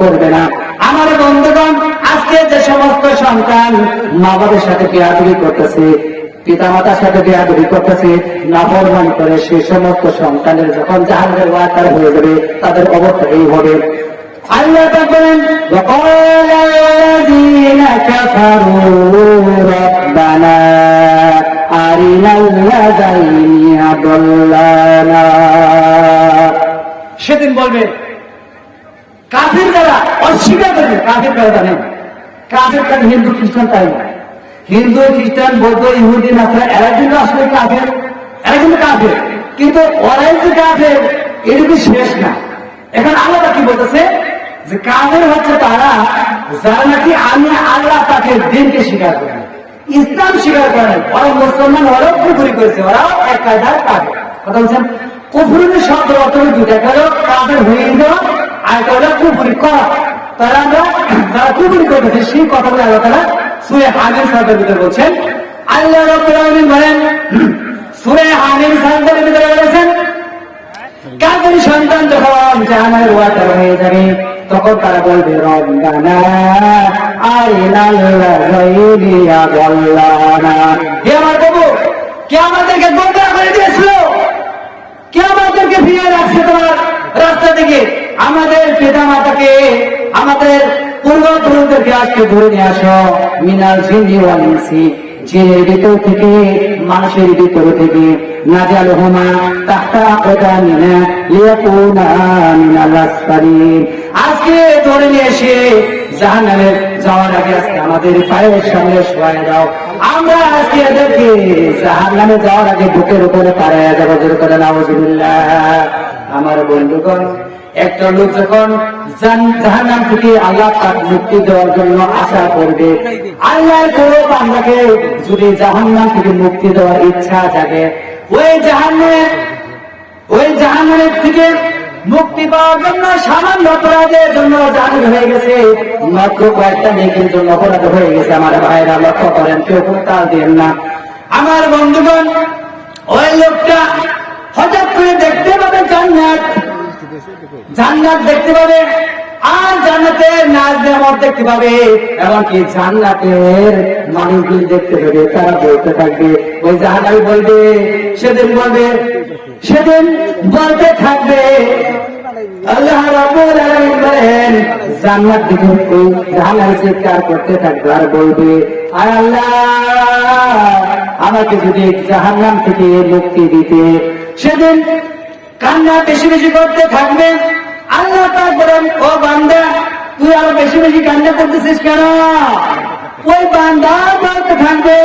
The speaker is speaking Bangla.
করবে না। আমার বন্ধুগণ, আজকে যে সমস্ত সন্তান মা বাবার সাথে করতেছে পিতা মাতার সাথে করতেছে করে সমস্ত সন্তানের যখন জাহাজের ওয়াকার হয়ে যাবে, তাদের অবস্থা এই হবে। সেদিন বলবে কাফির যারা অস্বীকার করবে, কাফির কারা জানেন কাফির কারণ হিন্দু, খ্রিস্টান তাই না? হিন্দু, খ্রিস্টান, বৌদ্ধ, ইহুদি, নাসরা, এরা কিন্তু আসলে কাফের, এরা কিন্তু কাফের। কিন্তু ওরাই যে কাফের এটুকু শেষ না। এখন আল্লাহ কি বলতেছে? যে কাফের হচ্ছে তারা যারা নাকি আমি আল্লাহ তাকে দিনকে স্বীকার করে ইসলাম স্বীকার করে না। ওরা মুসলমান ওরাও কুপুরি করেছে, ওরাও এক কায়দার কাফের। কথা বলছেন? কুফুরির শব্দ অর্থ দুটা কারও কাফের হয়ে কুফুরি করা তারা আমরা যারা কুফুরি করতেছে, সেই কথাগুলো আল্লাহ তারা সুরে হামিম সাহেবের ভিতরে বলছেন। আল্লাহ রব্বুল আলামিন বলেন, সুরে হামিম সাহেবের ভিতরে বলেছেন কাদের সন্তান যখন জাহানের ওয়াটার হয়ে যাবে, তখন তারা বলবে আরিনাল্লাযীনা যাল্লানা হে আমার প্রভু, কে আমাদেরকে গোমরা করে দিয়েছিল? কে আমাদেরকে রাখছে তোমার রাস্তা থেকে? আমাদের পিতা মাতাকে আমাদের পূর্বপুরুষদেরকে আজকে ধরে নিয়ে আসো। মিনাল জিনের ভিতর থেকে, মানুষের ভিতর থেকে। আজকে যাওয়ার আগে আমাদের আমরা আজকে বুকের উপরে যাব। আমার বন্ধুগণ একটা লোক যখন জাহান্নাম থেকে আল্লাহ তার মুক্তি দেওয়ার জন্য আশা করবে, আল্লাহর কোনো বান্দাকে যদি জাহান্নাম থেকে মুক্তি দেওয়ার ইচ্ছা জাগে, ওই জাহান্নামের ওই জাহান্নামের থেকে মুক্তি পাওয়ার জন্য, সামান্য অপরাধের জন্য জাহান হয়ে গেছে। মাত্র কয়েকটা নেকির জন্য অপরাধ হয়ে গেছে। আমার ভাইরা লক্ষ্য করেন, কেউ তাল দেন না। আমার বন্ধুগণ, ওই লোকটা হঠাৎ করে দেখতে পাবে জান্নাত। জান্নাত দেখতে পাবে, আর জান্নাতের নাচ নেমত দেখতে পাবে, এমনকি জান্নাতের মানুষগুলি দেখতে পাবে, তারা বলতে থাকবে, ওই জাহানাবি বলবে, সেদিন বলবে, সেদিন বলতে থাকবে। করতে থাকবে, আর বলবে, আয় আল্লাহ, আমাকে যদি জাহান্নাম থেকে মুক্তি দিতে, সেদিন কান্না বেশি বেশি করতে থাকবে। আল্লাহ বলেন, ও বান্দা, তুই আরও বেশি বেশি কান্না করতেছিস কেন? ওই বান্দা বলতে থাকবে।